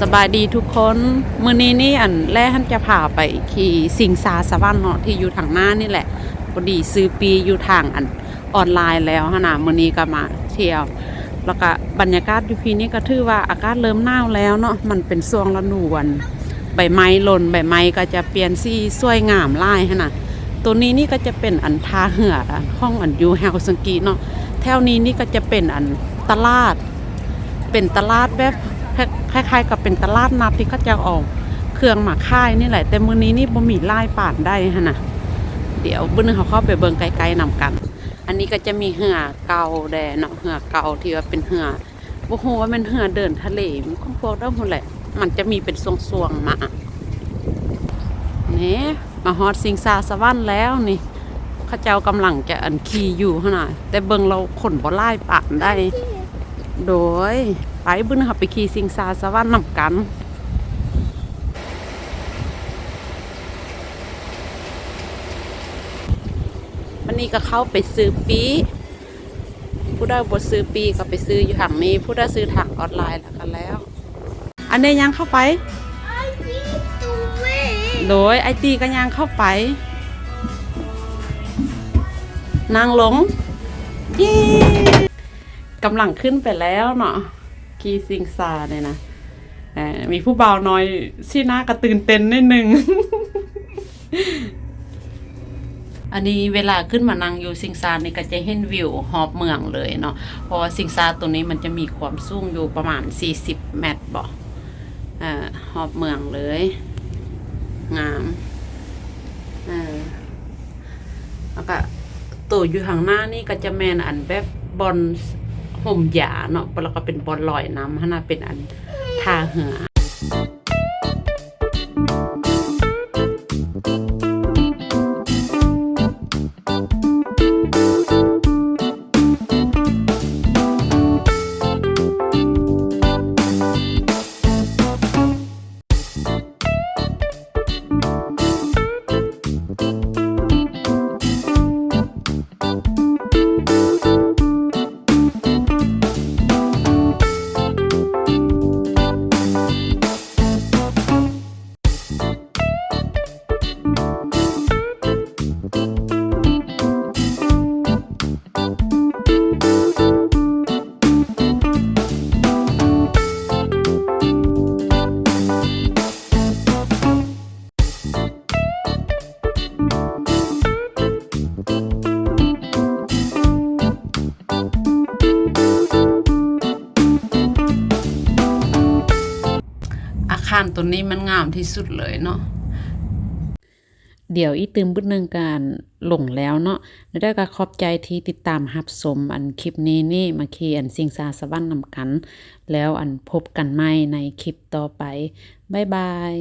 สบายดีทุกคนมื้อนี้นี่อันแรกท่านจะพาไปขี่สิงสาสวรรค์เนาะที่อยู่ทางหน้านี่แหละพอดีซื้อปีอยู่ทางอันออนไลน์แล้วฮะนะมื้อนี้ก็มาเที่ยว แล้วก็บรรยากาศอยู่พีนี้ก็ถือว่าอากาศเริ่มหนาวแล้วเนาะมันเป็นช่วงฤดูวันใบไม้หล่นใบไม้ก็จะเปลี่ยนสีสวยงามลายฮะนะตัวนี้นี่ก็จะเป็นอันทาเหือห้องอันยูเฮลสังกีเนาะแถวนี้นี่ก็จะเป็นอันตลาด เป็นตลาดแบบ คล้ายๆ กับเป็นตลาดนัดที่เขาจะออกเครื่องมาค่ายนี่แหละ แต่มือนี้นี่บ่มีลายป่านได้ฮะนะเดี๋ยวเบื้องเขาเข้าไปเบิงไกลๆนำกัน อันนี้ก็จะมีเหือเก่าแดเนาะเหือเก่าที่ว่าเป็นเหือบ่ฮู้ว่าเป็นเหือเดินทะเลมันก็พวกเด้หมดแหละ มันจะมีเป็นทรงๆมาเนี่มาฮอดสิงสาสวรรค์แล้วนี่เขาเจ้ากำลังจะอันขี่อยู่หั่นน่ะแต่เบิงเราขนบ่ไลายปานได้ โดย ไปบึ้นค่ะไปขี่สิงสาสวรรค์นำกันวันนี้ก็เข้าไปซื้อปี ผู้ได้บทซื้อปีก็ไปซื้ออยู่ทางนี้ ผู้ได้ซื้อทางออนไลน์แล้วกันแล้ว อันนี้ยังเข้าไปโดยไอตีก็ยังเข้าไป นางหลงเย้ กำลังขึ้นไปแล้วเนาะกีซิงซาเนี่ยนะอ่อมีผู้เบาน้อยที่หน่ากระตื่นเต้นนิดนึง อันนี้เวลาขึ้นมานั่งอยู่สิงซานี่ก็จะเห็นวิวฮอบเมืองเลยเนาะ เพราะว่าสิงซาตัวนี้มันจะมีความสูงอยู่ประมาณ 40 เมตรบ่อ่อฮอบเมืองเลย งามเออแล้วก็ตัวอยู่ข้างหน้านี่ก็จะแมนอันแบบบอล ห่มหยาเนาะแล้วก็เป็นบอลลอยน้ำฮะนะเป็นอันทาเหือาคารตัวนี้มันงามที่สุดเลยเนาะเดี๋ยวอีตืมบึ้ดนึงการหลงแล้วเนาะแล้วได้ก็ขอบใจที่ติดตามหับสมอันคลิปนี้นี่มาเคียนสิงสาสวรรค์นำกัน แล้วอันพบกันใหม่ในคลิปต่อไป บ๊ายบาย